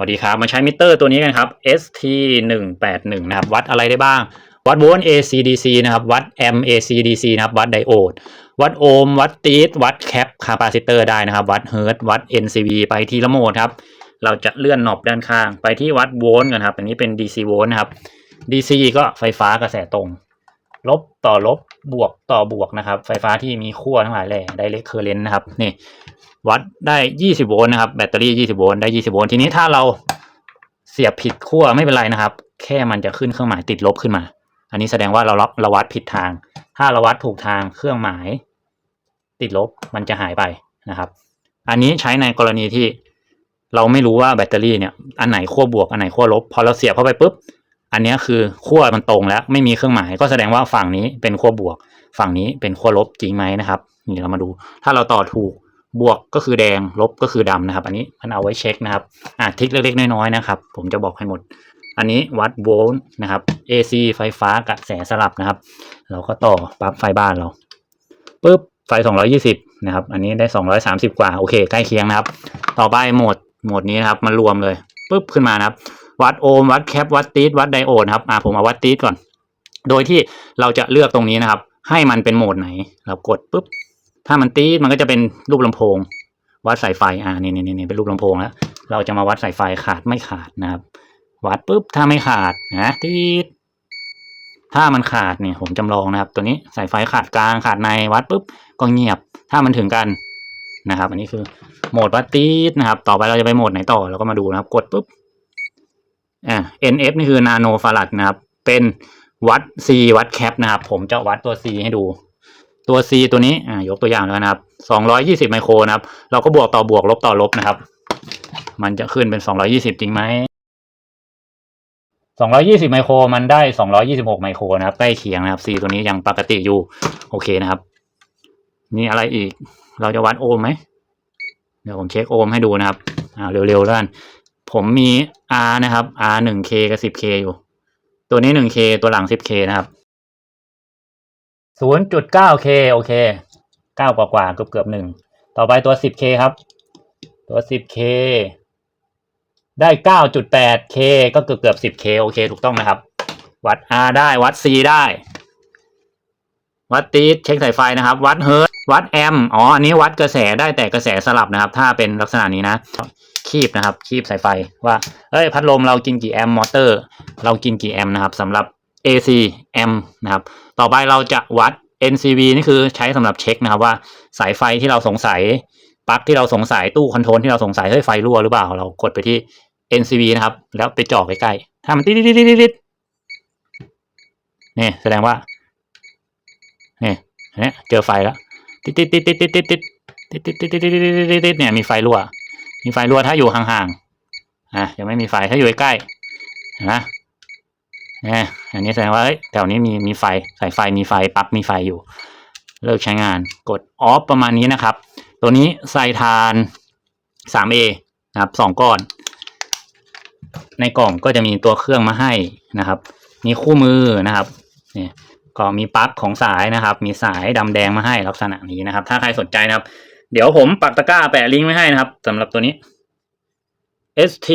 วัสดีครับ มาใช้มิเตอร์ตัวนี้กันครับ ST 1 8 1 นะครับ วัดอะไรได้บ้าง วัดโวลต์ ACDC นะครับ วัดแอม ACDC นะครับ วัดไดโอด วัดโอห์ม วัดตีดวัดแคปคาปาซิเตอร์ได้นะครับ วัดเฮิร์ตวัด NCV ไปทีละโหมดครับ เราจะเลื่อนหนอบด้านข้าง ไปที่วัดโวลต์กันครับ อันนี้เป็น DC โวลต์นะครับ DC ก็ไฟฟ้ากระแสตรง ลบต่อลบ บวกต่อบวกนะครับ ไฟฟ้าที่มีขั้วทั้งหลายแหล่ไดเรกเคอร์เรนต์นะครับนี่วัดได้ 20 โวลต์นะครับแบตเตอรี่ 20 โวลต์ได้ 20 โวลต์ทีนี้ถ้าเราเสียบผิดขั้วไม่เป็นไรนะครับ แค่มันจะขึ้นเครื่องหมายติดลบขึ้นมา อันนี้แสดงว่าเรารับเราวัดผิดทาง ถ้าเราวัดถูกทางเครื่องหมาย ติดลบมันจะหายไปนะครับ อันนี้ใช้ในกรณีที่เราไม่รู้ว่าแบตเตอรี่เนี่ยอันไหนขั้วบวกอันไหนขั้วลบ พอเราเสียบเข้าไปปุ๊บ อันนี้คือขั้วมันตรงแล้วไม่มีเครื่องหมาย ก็แสดงว่าฝั่งนี้เป็นขั้วบวก ฝั่งนี้เป็นขั้วลบจริงไหมนะครับนี่เรามาดู ถ้าเราต่อถูกบวกก็คือแดงลบก็คือดำนะครับ อันนี้มันเอาไว้เช็คนะครับอ่าทริคเล็กๆน้อยๆนะครับ ผมจะบอกให้หมด อันนี้วัดโวลต์นะครับ AC ไฟฟ้ากระแสสลับนะครับ เราก็ต่อปลั๊บไฟบ้านเราปุ๊บไฟ 220 นะครับ อันนี้ได้ 230 กว่า โอเค ใกล้เคียงนะครับ ต่อไปโหมด โหมดนี้นะครับ มันรวมเลย ปุ๊บ ขึ้นมานะครับ วัดโอห์มวัดแคปวัดตีดวัดไดโอดนะครับอ่าผมเอาวัดตีดก่อน โดยที่เราจะเลือกตรงนี้นะครับ ให้มันเป็นโหมดไหน เรากดปุ๊บถ้ามันตีดมันก็จะเป็นรูปลำโพง วัดสายไฟอ่านี่นี่นี่เป็นรูปลำโพงแล้วเราจะมาวัดสายไฟขาดไม่ขาดนะครับ วัดปุ๊บถ้าไม่ขาดนะตีดถ้ามันขาดเนี่ยผมจำลองนะครับ ตัวนี้สายไฟขาดกลางขาดในวัดปุ๊บก็เงียบ ถ้ามันถึงกันนะครับ อันนี้คือโหมดวัดตีดนะครับ ต่อไปเราจะไปโหมดไหนต่อเราก็มาดูนะครับ กดปุ๊บ อ่า NF นี่คือนาโนฟารัดนะครับ เป็นวัด C วัดแคปนะครับ ผมจะวัดตัว C ให้ดู ตัว C ตัวนี้อ่ายกตัวอย่างแล้วนะครับ 220 ไมโครนะครับ เราก็บวกต่อบวกลบต่อลบนะครับ มันจะขึ้นเป็น 220 จริงไหม 220 ไมโครมันได้ 226 ไมโครนะครับใกล้เคียงนะครับ C ตัวนี้ยังปกติอยู่ โอเคนะครับมีอะไรอีก เราจะวัดโอห์มไหม เดี๋ยวผมเช็คโอห์มให้ดูนะครับ อ่าเร็วๆแล้วกัน ผมมี R นะครับ R 1K กับ 10K อยู่ ตัวนี้ 1K ตัวหลัง 10K นะครับ 0.9K โอเค 9 กว่ากว่าเกือบเกือบหนึ่ง ต่อไปตัว 10K ครับ ตัว 10K ได้ 9.8K ก็เกือบเกือบ 10K โอเค ถูกต้องนะครับ วัด R ได้ วัด C ได้ วัดตีดเช็คสายไฟนะครับ วัดเฮิร์ตวัดแอมป์อ๋อ อันนี้วัดกระแสได้แต่กระแสสลับนะครับ ถ้าเป็นลักษณะนี้นะ คีบนะครับ คีบสายไฟว่าเอ้ยพัดลมเรากินกี่แอมป์มอเตอร์ เรากินกี่แอมป์นะครับสำหรับ AC แอมป์นะครับ ต่อไปเราจะวัด NCV นี่คือใช้สำหรับเช็คนะครับว่าสายไฟที่เราสงสัยปลั๊กที่เราสงสัยตู้คอนโทรลที่เราสงสัยเฮ้ยไฟรั่วหรือเปล่า เรากดไปที่ NCV นะครับ แล้วไปจ่อใกล้ๆถ้ามันติดติดติดติดติดนี่แสดงว่านี่เนี่ยเจอไฟแล้วติดติดติดติดติดติดติดติดติดติดติดติดติดติดติดเนี่ยมีไฟรั่ว มีไฟรั่วถ้าอยู่ห่างๆอะยังไม่มีไฟถ้าอยู่ใกล้ๆนไหมเนี่ยอันนี้แสดงว่าเอ้ยแถวนี้มีมีไฟสายไฟมีไฟปลั๊กมีไฟอยู่ เลิกใช้งานกดออฟประมาณนี้นะครับ ตัวนี้ไซทาน 3A นะครับสองก้อน ในกล่องก็จะมีตัวเครื่องมาให้นะครับ มีคู่มือนะครับเนี่ยก็มีปลั๊กของสายนะครับ มีสายดำแดงมาให้ลักษณะนี้นะครับ ถ้าใครสนใจนะครับ เดี๋ยวผมปักตะกร้าแปะลิงก์ไว้ให้นะครับสำหรับตัวนี้ ST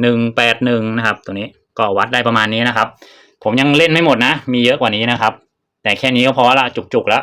หนึ่งแปดหนึ่งนะครับ ตัวนี้ก็วัดได้ประมาณนี้นะครับ ผมยังเล่นไม่หมดนะ มีเยอะกว่านี้นะครับ แต่แค่นี้ก็พอละจุกๆแล้ว